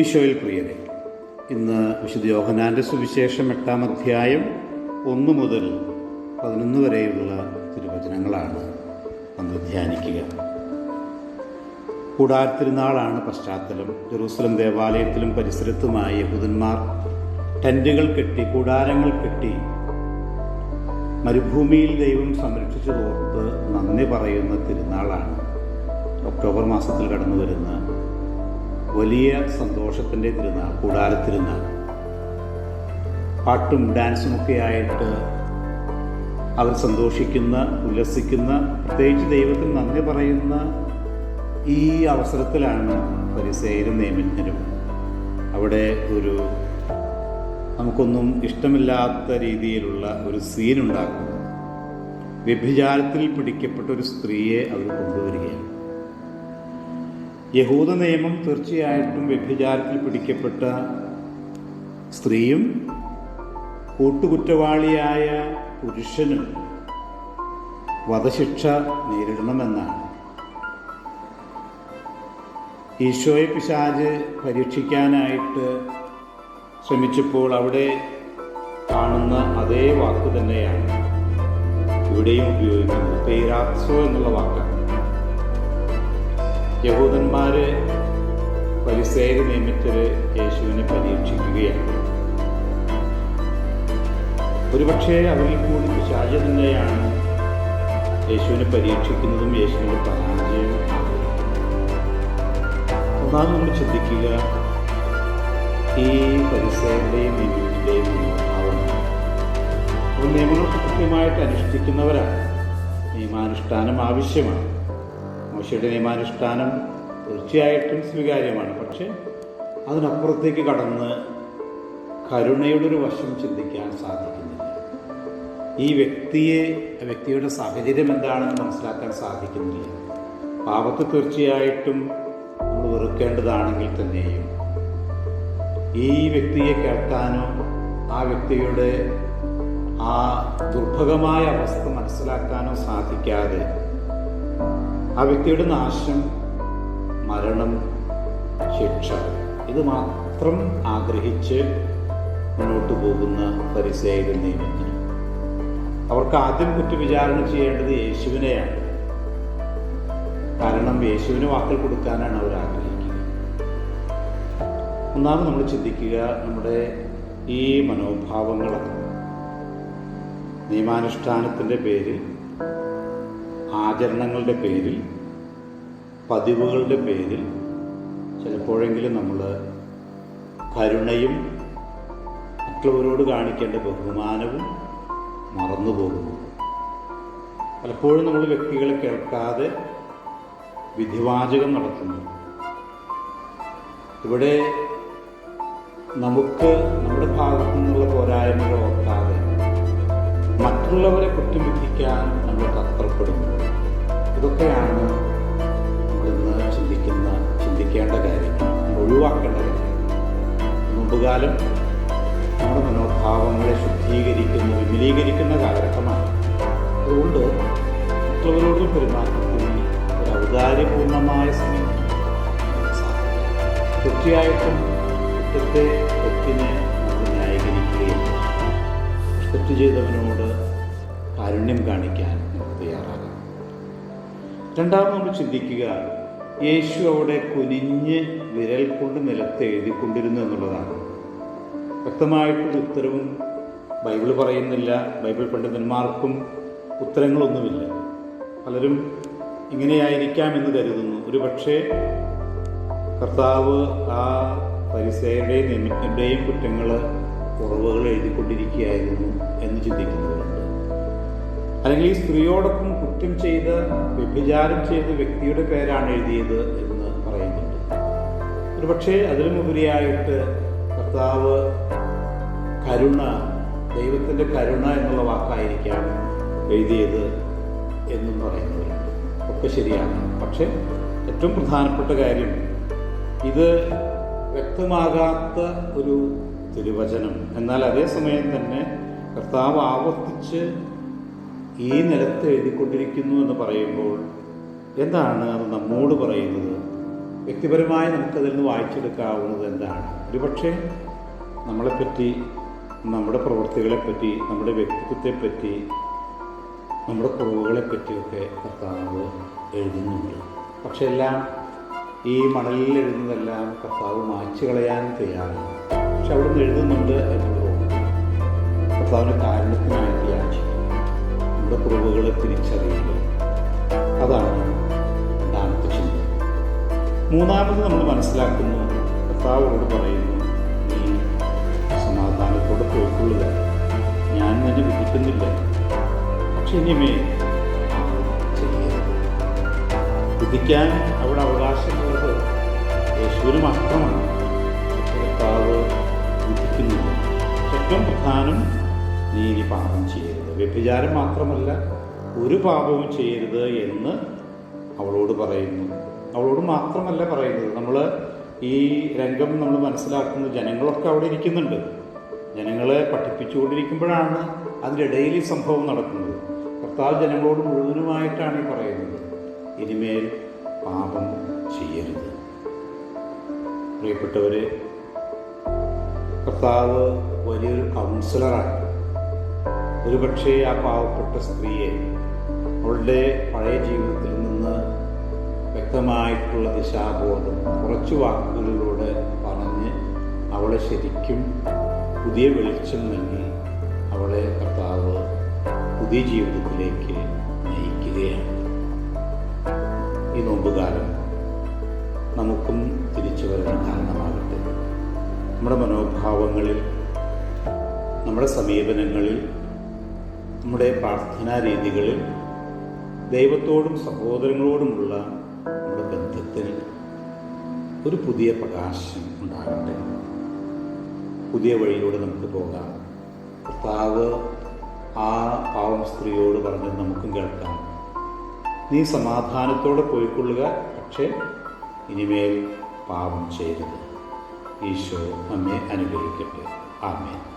ഈശോയിൽ പ്രിയരെ ഇന്ന് വിശുദ്ധ യോഹനാന്റെ സുവിശേഷം എട്ടാം അധ്യായം ഒന്ന് മുതൽ പതിനൊന്ന് വരെയുള്ള തിരുവചനങ്ങളാണ് നമ്മൾ ധ്യാനിക്കുക. കൂടാരത്തിരുന്നാളാണ് പശ്ചാത്തലം. ജെറൂസലം ദേവാലയത്തിലും പരിസരത്തുമായി യഹൂദന്മാർ ടെന്റുകൾ കെട്ടി കൂടാരങ്ങൾ കെട്ടി മരുഭൂമിയിൽ ദൈവം സംരക്ഷിച്ചു ഓർത്ത് നന്ദി പറയുന്ന തിരുനാളാണ്. ഒക്ടോബർ മാസത്തിൽ കടന്നു വരുന്ന വലിയ സന്തോഷത്തിന്റെ തിരുനാൾ കൂടാരത്തിരുന്നാൾ പാട്ടും ഡാൻസും ഒക്കെ ആയിട്ട് അവർ സന്തോഷിക്കുന്ന ഉല്ലസിക്കുന്ന പ്രത്യേകിച്ച് ദൈവത്തിന് നന്ദി പറയുന്ന ഈ അവസരത്തിലാണ് പരിസേരും നിയമജ്ഞരും അവിടെ ഒരു നമുക്കൊന്നും ഇഷ്ടമില്ലാത്ത രീതിയിലുള്ള ഒരു സീൻ വ്യഭിചാരത്തിൽ പിടിക്കപ്പെട്ട ഒരു സ്ത്രീയെ അവർ കൊണ്ടുവരികയാണ്. യഹൂദ നിയമം തീർച്ചയായിട്ടും വ്യഭിചാരത്തിൽ പിടിക്കപ്പെട്ട സ്ത്രീയും കൂട്ടുകുറ്റവാളിയായ പുരുഷനും വധശിക്ഷ നേരിടണമെന്നാണ്. ഈശോയെ പിശാജ് പരീക്ഷിക്കാനായിട്ട് ശ്രമിച്ചപ്പോൾ അവിടെ കാണുന്ന അതേ വാക്ക് തന്നെയാണ്. ഇവിടെയും ഉപയോഗിക്കുന്നത്. പേരാത്സോ എന്നുള്ള വാക്കാണ്. യഹൂദന്മാര് പരിസേര് നിയമിച്ചത് യേശുവിനെ പരീക്ഷിക്കുകയാണ്. ഒരുപക്ഷേ അവരിൽ കൂടി പിശാച തന്നെയാണ് യേശുവിനെ പരീക്ഷിക്കുന്നതും യേശുവിന്റെ പരാജയവും. ഒന്നാമത് നമ്മൾ ചിന്തിക്കുക ഈ പരിസരയുടെയും നിയമത്തിന്റെയും നിയമങ്ങൾ കൃത്യമായിട്ട് അനുഷ്ഠിക്കുന്നവരാണ്. നിയമാനുഷ്ഠാനം ആവശ്യമാണ്. മോശയുടെ നിയമാനുഷ്ഠാനം തീർച്ചയായിട്ടും സ്വീകാര്യമാണ്. പക്ഷേ അതിനപ്പുറത്തേക്ക് കടന്ന് കരുണയുടെ ഒരു വശം ചിന്തിക്കാൻ സാധിക്കുന്നില്ല. ഈ വ്യക്തിയെ വ്യക്തിയുടെ സാഹചര്യം എന്താണെന്ന് മനസ്സിലാക്കാൻ സാധിക്കുന്നില്ല. പാപത്തെ തീർച്ചയായിട്ടും നമ്മൾ വെറുക്കേണ്ടതാണെങ്കിൽ തന്നെയും ഈ വ്യക്തിയെ കേൾക്കാനോ ആ വ്യക്തിയുടെ ആ ദുർഭഗമായ അവസ്ഥ മനസ്സിലാക്കാനോ സാധിക്കാതെ ആ വ്യക്തിയുടെ നാശം മരണം ശിക്ഷ ഇത് മാത്രം ആഗ്രഹിച്ച് മുന്നോട്ട് പോകുന്ന പരിസേയുടെ നിയമത്തിന് അവർക്ക് ആദ്യം കുറ്റവിചാരണ ചെയ്യേണ്ടത് യേശുവിനെയാണ്. കാരണം യേശുവിന് വാക്കുകൾ കൊടുക്കാനാണ് അവർ ആഗ്രഹിക്കുക ഒന്നാമത് നമ്മൾ ചിന്തിക്കുക നമ്മുടെ ഈ മനോഭാവങ്ങളൊക്കെ നിയമാനുഷ്ഠാനത്തിന്റെ പേരിൽ ആചരണങ്ങളുടെ പേരിൽ പതിവുകളുടെ പേരിൽ ചിലപ്പോഴെങ്കിലും നമ്മൾ കരുണയും മറ്റുള്ളവരോട് കാണിക്കേണ്ട ബഹുമാനവും മറന്നു പോകുന്നു. പലപ്പോഴും നമ്മൾ വ്യക്തികളെ കേൾക്കാതെ വിധിവാചകം നടത്തുന്നു. ഇവിടെ നമുക്ക് നമ്മുടെ ഭാഗത്തു നിന്നുള്ള പോരായ്മകൾ ഓർക്കാതെ മറ്റുള്ളവരെ കുറ്റം വിധിക്കാൻ നമ്മൾ തത്രപ്പെടുന്നു. ഇതൊക്കെയാണ് നമ്മളിന്ന് ചിന്തിക്കുന്ന ചിന്തിക്കേണ്ട കാര്യങ്ങൾ ഒഴിവാക്കേണ്ട കാര്യം. മുമ്പുകാലം നമ്മുടെ മനോഭാവങ്ങളെ ശുദ്ധീകരിക്കുന്ന വിപുലീകരിക്കുന്ന കാലഘട്ടമാണ്. അതുകൊണ്ട് മറ്റുള്ളവരോടും പെരുമാറ്റത്തിന് ഒരു ഔദാര്യപൂർണമായ സമീപനം തീർച്ചയായിട്ടും കുറ്റത്തെ തെറ്റിനെ ന്യായീകരിക്കുകയും തെറ്റ് ചെയ്തവനോട് കാരുണ്യം കാണിക്കാൻ രണ്ടാമത് നമ്മൾ ചിന്തിക്കുക യേശു അവിടെ കുനിഞ്ഞ് വിരൽ കൊണ്ട് നിലത്ത് എഴുതിക്കൊണ്ടിരുന്നു എന്നുള്ളതാണ്. വ്യക്തമായിട്ടൊരു ഉത്തരവും ബൈബിൾ പറയുന്നില്ല ബൈബിൾ പണ്ഡിതന്മാർക്കും ഉത്തരങ്ങളൊന്നുമില്ല. പലരും ഇങ്ങനെയായിരിക്കാം എന്ന് കരുതുന്നു. ഒരു പക്ഷേ കർത്താവ് ആ പരിസയുടെയും നിമിത്തിന്റെയും കുറ്റങ്ങൾ കുറവുകൾ എഴുതിക്കൊണ്ടിരിക്കുകയായിരുന്നു എന്ന് ചിന്തിക്കുന്നവരുണ്ട് അല്ലെങ്കിൽ ഈ സ്ത്രീയോടൊപ്പം കുറ്റം ചെയ്ത് വ്യഭിചാരം ചെയ്ത വ്യക്തിയുടെ പേരാണ് എഴുതിയത് എന്ന് പറയുന്നുണ്ട്. ഒരു പക്ഷേ അതിലുമുപരിയായിട്ട് കർത്താവ് കരുണ ദൈവത്തിന്റെ കരുണ എന്നുള്ള വാക്കായിരിക്കാം എഴുതിയത് എന്നും പറയുന്നവരുണ്ട്. ഒക്കെ ശരിയാണ്. പക്ഷേ ഏറ്റവും പ്രധാനപ്പെട്ട കാര്യം ഇത് വ്യക്തമാകാത്ത ഒരു തിരുവചനം. എന്നാൽ അതേസമയം തന്നെ കർത്താവ് ആവർത്തിച്ച് ഈ നിലത്ത് എഴുതിക്കൊണ്ടിരിക്കുന്നു എന്ന് പറയുമ്പോൾ എന്താണ് അത് നമ്മോട് പറയുന്നത്? വ്യക്തിപരമായി നമുക്കതിൽ നിന്ന് വായിച്ചെടുക്കാവുന്നത് എന്താണ്? ഒരുപക്ഷെ നമ്മളെപ്പറ്റി നമ്മുടെ പ്രവൃത്തികളെപ്പറ്റി നമ്മുടെ വ്യക്തിത്വത്തെപ്പറ്റി നമ്മുടെ കുറവുകളെപ്പറ്റിയൊക്കെ കർത്താവ് എഴുതുന്നുണ്ട്. പക്ഷെ എല്ലാം ഈ മണലിൽ എഴുതുന്നതെല്ലാം കർത്താവ് മായ്ച്ചു കളയാൻ തയ്യാറാണ്. പക്ഷെ അവിടുന്ന് എഴുതുന്നുണ്ട് എന്നുള്ളത് കർത്താവിന്റെ കാരണത്തിനായിട്ട് യാചിക്കും നമ്മുടെ കുറവുകളെ തിരിച്ചറിയുക അതാണ് രണ്ടാമത്തെ ചിന്ത മൂന്നാമത് നമ്മൾ മനസ്സിലാക്കുന്നു കർത്താവോട് പറയുന്നു നീ സമാധാനത്തോടെ പോയിക്കൊള്ളുക. ഞാൻ നിന്നെ വിധിക്കുന്നില്ല പക്ഷെ ഇനിമേ ചെയ്യരുത്. വിധിക്കാൻ അവിടെ അവകാശമുള്ളത് യേശുവിന് മാത്രമാണ്. കർത്താവ് വിധിക്കുന്നില്ല ഏറ്റവും പ്രധാനം നീ ഇനി പാപം ചെയ്യരുത്. വ്യഭിചാരം മാത്രമല്ല ഒരു പാപവും ചെയ്യരുത് എന്ന് അവളോട് പറയുന്നു. അവളോട് മാത്രമല്ല പറയുന്നത്. നമ്മൾ ഈ രംഗം നമ്മൾ മനസ്സിലാക്കുന്നത് ജനങ്ങളൊക്കെ അവിടെ ഇരിക്കുന്നുണ്ട്. ജനങ്ങളെ പഠിപ്പിച്ചുകൊണ്ടിരിക്കുമ്പോഴാണ് അതിനിടയിൽ ഈ സംഭവം നടക്കുന്നത്. കർത്താവ് ജനങ്ങളോട് മുഴുവനുമായിട്ടാണ് ഈ പറയുന്നത്. ഇനിമേൽ പാപം ചെയ്യരുത്. പ്രിയപ്പെട്ടവരെ കർത്താവ് വലിയൊരു കൗൺസിലറാണ് ഒരുപക്ഷെ ആ പാവപ്പെട്ട സ്ത്രീയെ അവളുടെ പഴയ ജീവിതത്തിൽ നിന്ന് വ്യക്തമായിട്ടുള്ള ദിശാബോധം കുറച്ച് വാക്കുകളിലൂടെ പറഞ്ഞ് അവളെ ശരിക്കും പുതിയ വെളിച്ചം നൽകി അവളെ കർത്താവ് പുതിയ ജീവിതത്തിലേക്ക് നയിക്കുകയാണ്. ഈ നോമ്പുകാലം നമുക്കും തിരിച്ചു വരാൻ കാരണമാകട്ടെ. നമ്മുടെ മനോഭാവങ്ങളിൽ നമ്മുടെ സമീപനങ്ങളിൽ നമ്മുടെ പ്രാർത്ഥനാ രീതികളിൽ ദൈവത്തോടും സഹോദരങ്ങളോടുമുള്ള നമ്മുടെ ബന്ധത്തിൽ ഒരു പുതിയ പ്രകാശം ഉണ്ടാകട്ടെ. പുതിയ വഴിയിലൂടെ നമുക്ക് പോകാം. കർത്താവ് ആ പാവം സ്ത്രീയോട് പറഞ്ഞത് നമുക്കും കേൾക്കാം. നീ സമാധാനത്തോടെ പോയിക്കൊള്ളുക പക്ഷേ ഇനിമേൽ പാപം ചെയ്തത് ഈശോ നമ്മെ അനുഗ്രഹിക്കട്ടെ. ആമേൻ.